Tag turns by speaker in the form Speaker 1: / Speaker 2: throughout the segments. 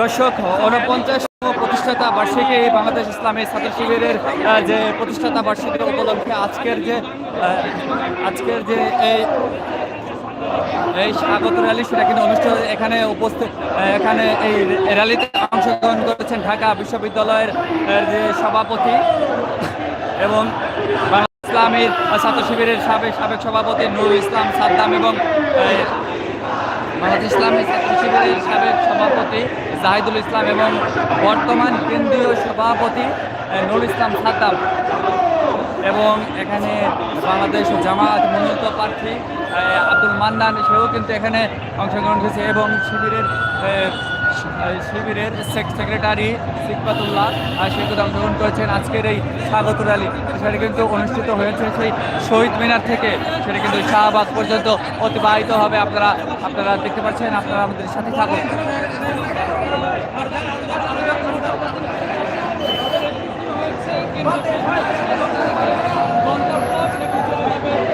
Speaker 1: দর্শক, ঊনপঞ্চাশতম প্রতিষ্ঠাতা বার্ষিকী বাংলাদেশ ইসলামী ছাত্র শিবিরের যে প্রতিষ্ঠাতা বার্ষিকী উপলক্ষে আজকের যে আজকের যে এই এই স্বাগত র্যালি সেটা কিন্তু অনুষ্ঠিত এখানে উপস্থিত এখানে এই র্যালিতে অংশগ্রহণ করেছেন ঢাকা বিশ্ববিদ্যালয়ের যে সভাপতি এবং বাংলাদেশ ইসলামী ছাত্র শিবিরের সাবেক সাবেক সভাপতি নুরুল ইসলাম সাদ্দাম এবং বাংলাদেশ ইসলামী শিবিরের সাবেক সভাপতি জাহিদুল ইসলাম এবং বর্তমান কেন্দ্রীয় সভাপতি নুর ইসলাম সাদ্দাম। এবং এখানে বাংলাদেশ জামাত মনোনীত প্রার্থী আব্দুল মান্নান সেও কিন্তু এখানে অংশগ্রহণ করেছে এবং শিবিরের শিবিরের সেক- সেক্রেটারি সিকবাতুল্লাহ আহ, সে কিন্তু অংশগ্রহণ করেছেন। আজকের এই স্বাগত র্যালি সেটা কিন্তু অনুষ্ঠিত হয়েছে সেই শহীদ মিনার থেকে। সেটা কিন্তু শাহবাগ পর্যন্ত অতিবাহিত হবে। আপনারা আপনারা দেখতে পাচ্ছেন আপনারা আমাদের সাথে থাকুন।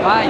Speaker 1: ভাই।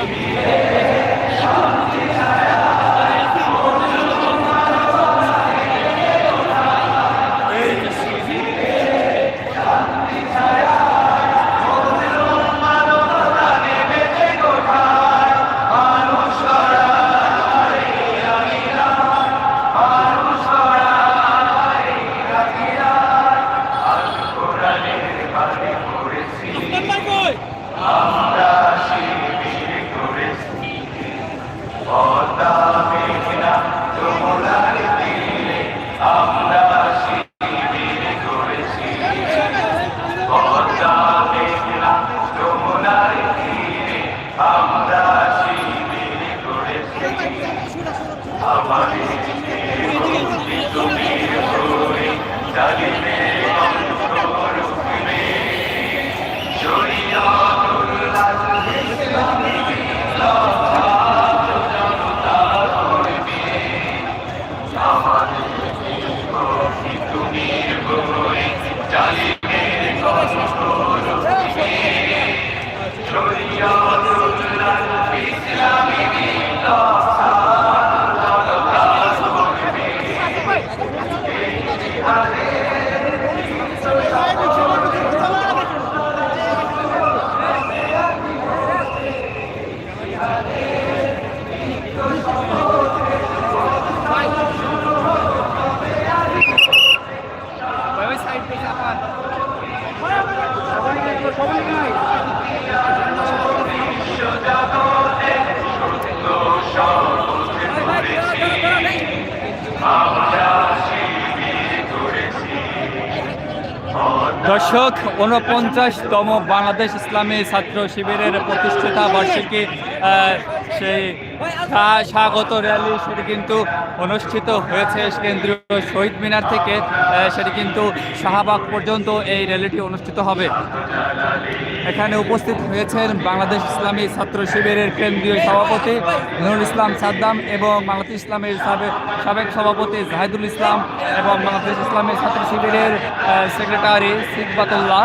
Speaker 2: Amen.
Speaker 3: দর্শক উনপঞ্চাশতম বাংলাদেশ ইসলামী ছাত্র শিবিরের প্রতিষ্ঠাতা বার্ষিকী সেই স্বা- স্বাগত র্যালি সেটি কিন্তু অনুষ্ঠিত হয়েছে। কেন্দ্রীয় শহীদ মিনার থেকে সেটি কিন্তু শাহবাগ পর্যন্ত এই র্যালিটি অনুষ্ঠিত হবে। এখানে উপস্থিত হয়েছেন বাংলাদেশ ইসলামী ছাত্র শিবিরের কেন্দ্রীয় সভাপতি নুরুল ইসলাম সাদ্দাম এবং বাংলাদেশ ইসলামের সাবেক সাবেক সভাপতি জাহিদুল ইসলাম এবং বাংলাদেশ ইসলামী ছাত্র শিবিরের সেক্রেটারি সিকবাতুল্লাহ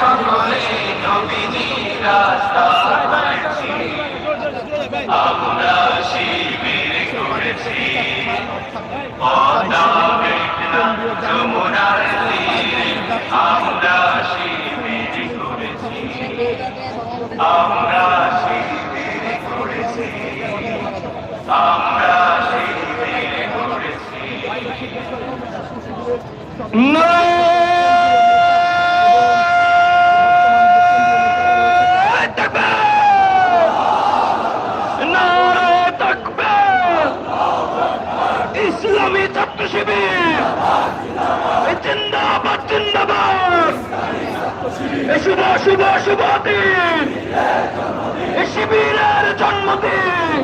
Speaker 1: সকলে নবীজি রাস্তা করেছি আমরা শিবির করেছি যমুনার আমরা শিবির করেছি আমরা শিবির করেছি আমরা শিবির করেছি ইসলামী ছাত্র শিবির। শুভ শুভ শুভ দিন। শিবিরের জন্মদিন।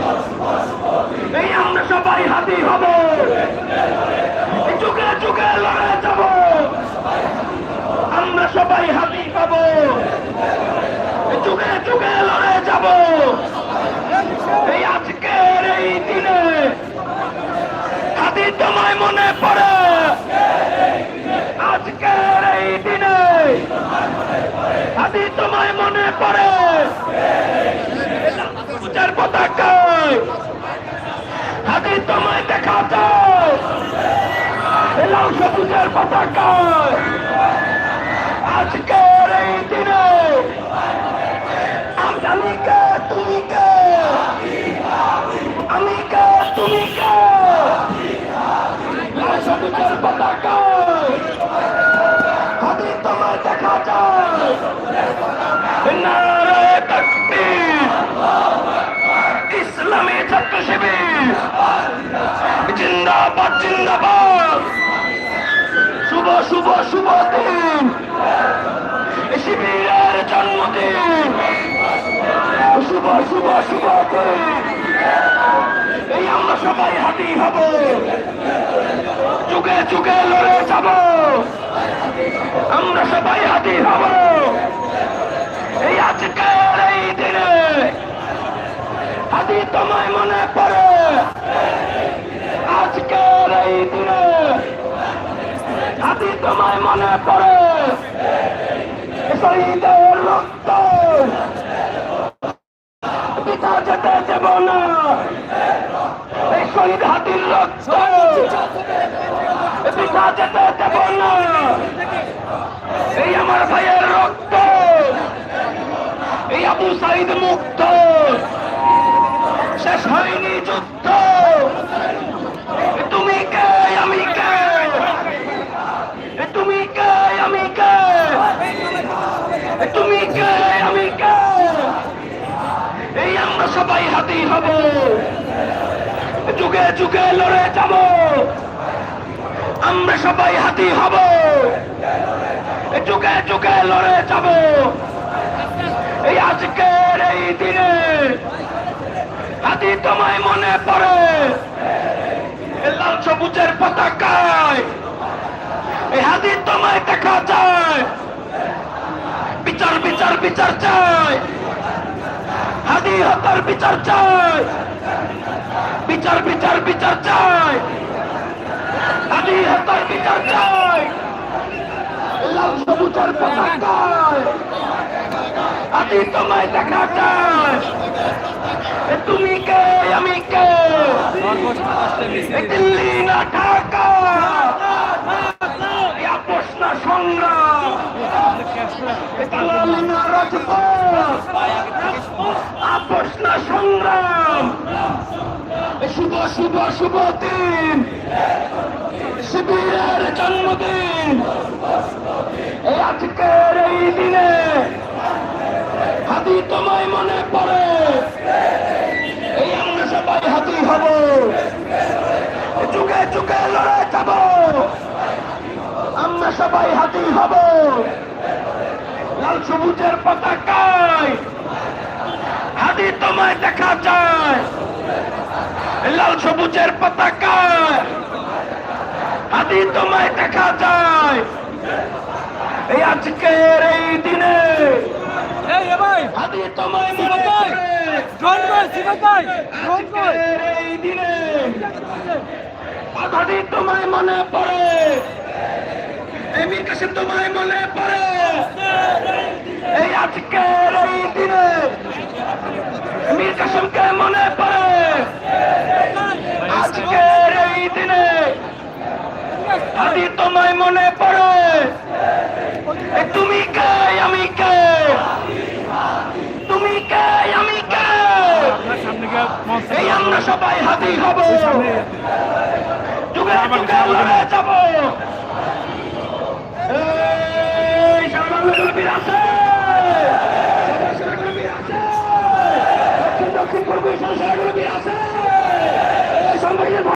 Speaker 1: এই আমরা সবাই হাতি হব। যুগে যুগে লড়ে যাব। আমরা সবাই হাতি এই যুগে যুগে লড়ে যাব। এই আজকের এই দিনে হাতি তোমায় মনে পড়ে, আজকের এই দিনে হাতি তোমায় মনে পড়ে, পূজার হাতি তোমায় দেখা যায় সবুজের পতাকায় আজকের এই দিনে আমি কে তুমি কে আমি কে তুমি কে লাল সবুজের পতাকায় হাতি তোমায় দেখা যায় নারে তাকবীর ইসলামী ছাত্র শিবির জিন্দাবাদ জিন্দাবাদ শুভ শুভ শুভ দিন শিবিরের জন্মদিন শুভ শুভ শুভ দিন এই আমরা সবাই হাতি হব। যুগে লড়ে যাব। আমরা সবাই হাতি হব। এই আজকের এই দিনে হাতি তোমায় মনে পড়ে। আজকের এই দিনে হাতি তোমায় মনে পড়ে। শহীদের রক্ত। পিতা যেতে দেব না। এই শহীদ হাতির রক্ত। এই আমার ভাইয়ের রক্ত। এই আবু সাইদ মুক্ত। শেষ হয়নি যুদ্ধ। তুমি কে, আমি কে? তুমি কে, আমি কে? তুমি কে, আমি কে? এই আমরা সবাই হাতি হব। যুগে যুগে লড়ে যাব। আমরা সবাই হাতি হব। যুগে যুগে লড়ে যাব। এই আজকের এই দিনে হাতি তোমায় মনে পড়ে। লাল সবুজের পতাকায় এই হাতি তোমায় দেখা যায়। বিচার বিচার বিচার চায় হাতি হতার বিচার চায় বিচার বিচার বিচার চাই। হাদি হতার বিচার চাই লাল সবুজের তুমি কে আমি কে দিল্লি না ঢাকা এ আপোষ না সংগ্রাম না রাজপথ সংগ্রাম শুভ শুভ শুভ দিন শিবিরের জন্মদিন। আজকের এই দিনে হাতি তোমায় মনে পড়ে। এই আমরা সবাই হাতি হব। যুগে যুগে লড়ে যাব। আমরা সবাই হাতি হব। লাল সবুজের পতাকায় হাতি তোমায় দেখা যায়। লাল সবুজের পতাকায় হাতি তোমায় দেখা যায় এই আজকের এই দিনে তোমায় মনে এই দিনে তোমায় মনে পড়ে এই মীর তোমায় মনে পড়ে এই আজকের এই দিনে মীর কাসিমকে মনে পড়ে আজকের এই দিনে আদি তোমায় মনে পড়ে তুমি কে, আমি কে? তুমি কে, আমি কে? এই আমরা সবাই হাতি হব। যুগে যুগে যাব। এই বীর আছে। দক্ষিণ পূর্ব বীর আছে।